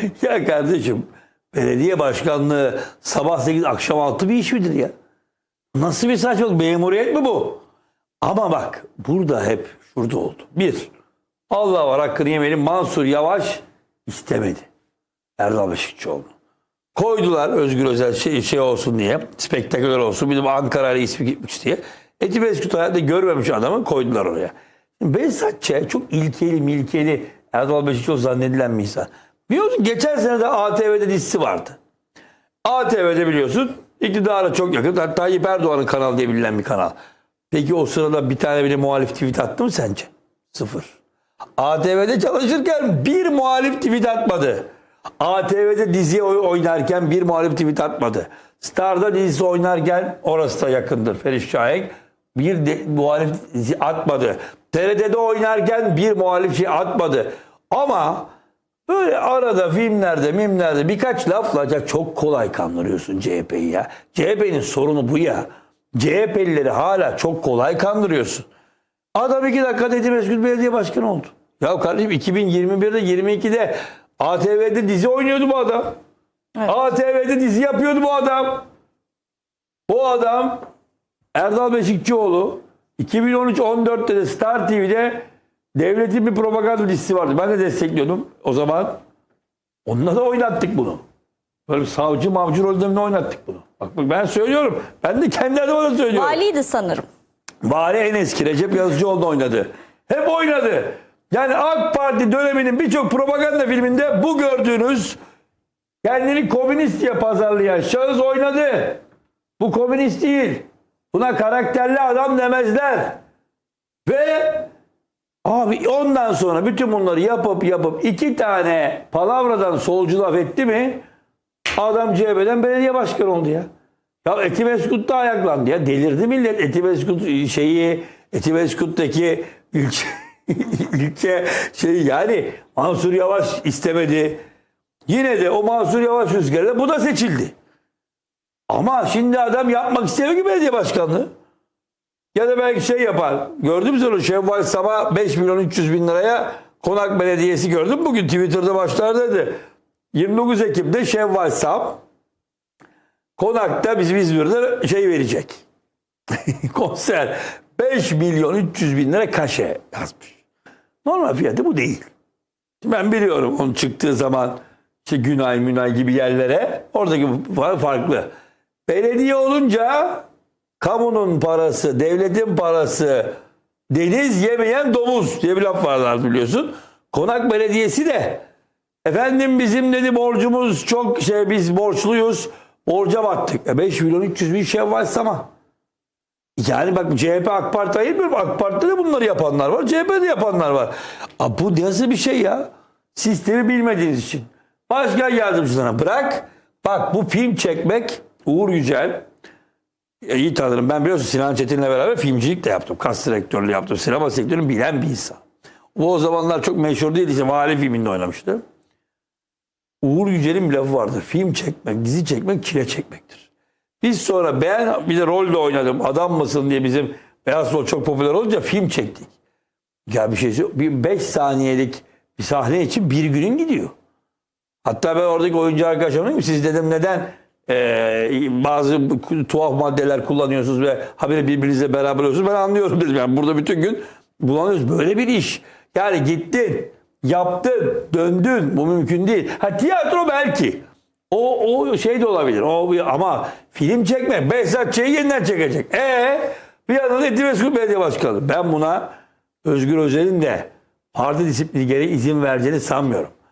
Ya kardeşim belediye başkanlığı sabah 8 akşam 6 bir iş midir ya? Nasıl bir saçmalık? Memuriyet mi bu? Ama bak burada hep şurada oldu. Bir, Allah var hakkını yemeyelim Mansur Yavaş istemedi. Erdal Beşikçioğlu. Koydular Özgür Özel şey, şey olsun diye. Spektaküler olsun. De Ankara ismi gitmiş diye. Eti Beskut hayatta görmemiş adamı koydular oraya. Şimdi Behzat Ç. çok ilkeli milkeli Erdal Beşikçioğlu zannedilen bir insan. Biliyor musun geçen sene de ATV'de dizisi vardı. ATV'de biliyorsun iktidara çok yakın. Hatta Tayyip Erdoğan'ın kanalı diye bilinen bir kanal. Peki o sırada bir tane bile muhalif tweet attı mı sence? Sıfır. ATV'de çalışırken bir muhalif tweet atmadı. ATV'de dizi oy- oynarken bir muhalif tweet atmadı. Star'da dizisi oynarken orası da yakındır Feriş Şahin. Bir de, muhalif atmadı. TRT'de oynarken bir muhalif şey atmadı. Ama böyle arada filmlerde mimlerde birkaç lafla çok kolay kandırıyorsun CHP'yi ya. CHP'nin sorunu bu ya. CHP'lileri hala çok kolay kandırıyorsun. Adam iki dakika dedi Mesut Belediye Başkanı oldu. Ya kardeşim 2021'de 22'de ATV'de dizi oynuyordu bu adam. Evet. ATV'de dizi yapıyordu bu adam. Bu adam Erdal Beşikçioğlu 2013-14'te de Star TV'de devletin bir propaganda dizisi vardı. Ben de destekliyordum o zaman. Onunla da oynattık bunu. Böyle bir savcı mavcı rollerinde oynattık bunu. Bak bak ben söylüyorum. Ben de kendi adıma da söylüyorum. Valiydi sanırım. Vali en eski Recep Yazıcıoğlu oynadı. Hep oynadı. Yani AK Parti döneminin birçok propaganda filminde bu gördüğünüz kendini komünist diye pazarlayan şahıs oynadı. Bu komünist değil. Buna karakterli adam demezler. Ve abi ondan sonra bütün bunları yapıp yapıp iki tane palavradan solcu laf etti mi adam CHP'den belediye başkanı oldu ya. Ya Etimeskut'ta ayaklandı ya. Delirdi millet. Etimeskut şeyi, Etimeskut'taki ilçe, ilçe şey yani Mansur Yavaş istemedi. Yine de o Mansur Yavaş rüzgarıyla bu da seçildi. Ama şimdi adam yapmak istemiyor ki belediye başkanlığı. Ya da belki şey yapar. Gördün mü Şevval Sabah 5 milyon 300 bin liraya Konak Belediyesi gördüm bugün Twitter'da başlar dedi. 29 Ekim'de Şevval Sam Konak'ta bizim İzmir'de şey verecek. Konser. 5 milyon 300 bin lira kaşe yazmış. Normal fiyatı bu değil. Ben biliyorum onun çıktığı zaman işte Günay Münay gibi yerlere oradaki fa- farklı. Belediye olunca kamunun parası, devletin parası, deniz yemeyen domuz diye bir laf varlar biliyorsun. Konak Belediyesi de efendim bizim dedi borcumuz çok şey biz borçluyuz. Borca battık. E 5 milyon 300 bin şey var sama. Yani bak CHP AK Parti ayırmıyorum. AK Parti'de de bunları yapanlar var. CHP'de yapanlar var. Aa, bu nasıl bir şey ya? Sistemi bilmediğiniz için. Başkan yardımcılarına bırak. Bak bu film çekmek Uğur Yücel e, iyi tanırım. Ben biliyorsun Sinan Çetin'le beraber filmcilik de yaptım. Kas direktörlüğü yaptım. Sinema sektörünü bilen bir insan. Bu o zamanlar çok meşhur değildi. İşte Vali filminde oynamıştı. Uğur Yücel'in bir lafı vardır. Film çekmek, dizi çekmek, çile çekmektir. Biz sonra ben bir de rol de oynadım. Adam mısın diye bizim Beyaz Rol çok popüler olunca film çektik. Ya bir şey. Bir 5 saniyelik bir sahne için bir günün gidiyor. Hatta ben oradaki oyuncu arkadaşıma dedim siz dedim neden eee, bazı tuhaf maddeler kullanıyorsunuz ve haberi birbirinizle beraber oluyorsunuz. Ben anlıyorum dedim. Yani burada bütün gün bulanıyoruz. Böyle bir iş. Yani gittin, yaptın, döndün. Bu mümkün değil. Ha tiyatro belki. O, o şey de olabilir. O, ama film çekme. Behzat Ç'yi yeniden çekecek. E bir yandan da Etimeskut Belediye Başkanı. Ben buna Özgür Özel'in de parti disiplini gereği izin vereceğini sanmıyorum.